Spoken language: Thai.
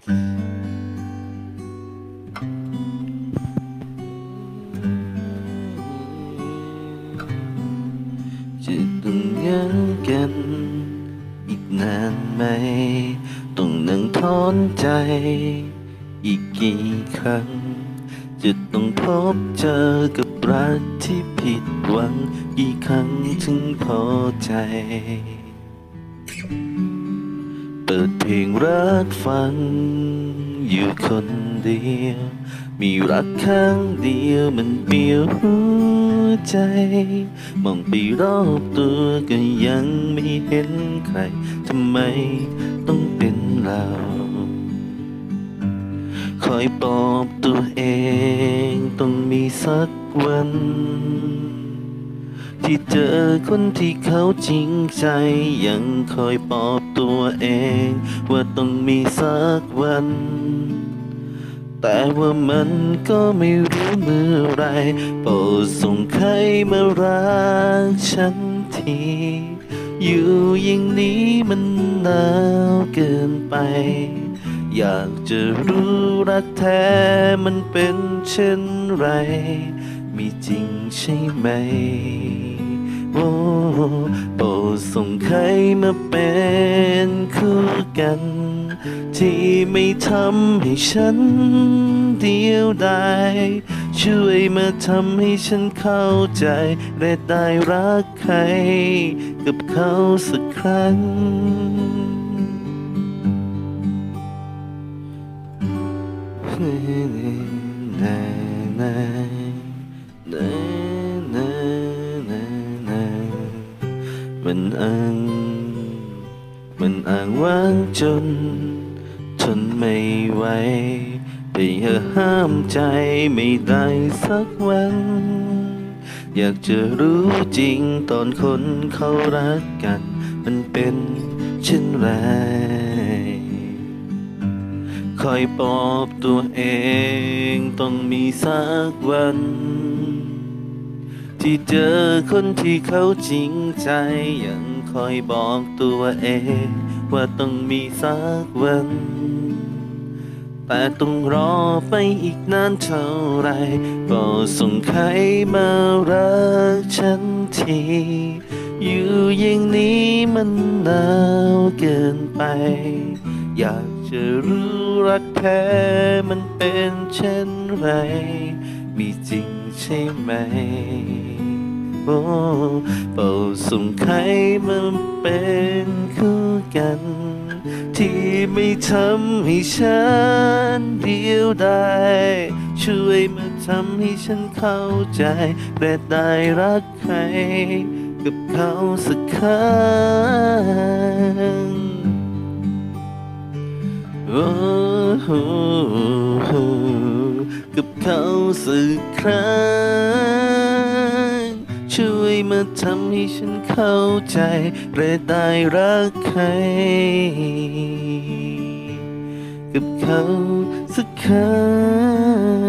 จะต้องยันกัน อีกนานไหม ต้องนั่งทอนใจ อีกกี่ครั้ง จะต้องพบเจอกับรักที่ผิดหวัง กี่ครั้งถึงพอใจ ปิดเพลงรักฟัง อยู่คนเดียว มีรักข้างเดียวมันเปียวหัวใจ มองไปรอบตัวก็ยังไม่เห็นใคร ทำไมต้องเป็นเรา คอยปลอบตัวเองต้องมีสักวัน ที่เจอคนที่เขาจริงใจ ยังคอยปลอบตัวเอง ว่าต้องมีสักวัน แต่ว่ามันก็ไม่รู้เมื่อไรโปรดส่งใครมารักฉันทีอยู่อย่างนี้มันหนาวเกินไป อยากจะรู้รักแท้มันเป็นเช่นไร มีจริงใช่ไหม โอ้โปรดส่งใครมาเป็นคู่กัน ที่ไม่ทำให้ฉันเดียวดายช่วยมาทำให้ฉันเข้าใจ และได้รักใคร กับเขาสักครั้ง มันอ้างมันอ้างว้างจน ทนไม่ไหวพยายามห้ามใจไม่ได้สักวัน อยากจะรู้จริงตอนคนเขารักกัน มันเป็นเช่นไรคอยปลอบตัวเองต้องมีสักวัน ที่เจอคนที่เขาจริงใจ ยังคอยบอกตัวเอง ว่าต้องมีสักวัน แต่ต้องรอไปอีกนานเท่าไรก็ส่งใครมารักฉันทีอยู่อย่างนี้มันหนาวเกินไป อยากจะรู้รักแท้มันเป็นเช่นไร มีจริง ใช่ไหมโอ้เป่าส่งใครมาเป็นคู่กัน ที่ไม่ทำให้ฉันเดียวดายช่วยมาทำให้ฉันเข้าใจและได้รักใคร กับเขาสักครั้ง สักครั้ง ช่วยมาทำให้ฉันเข้าใจและได้รักใคร กับเขาสักครั้ง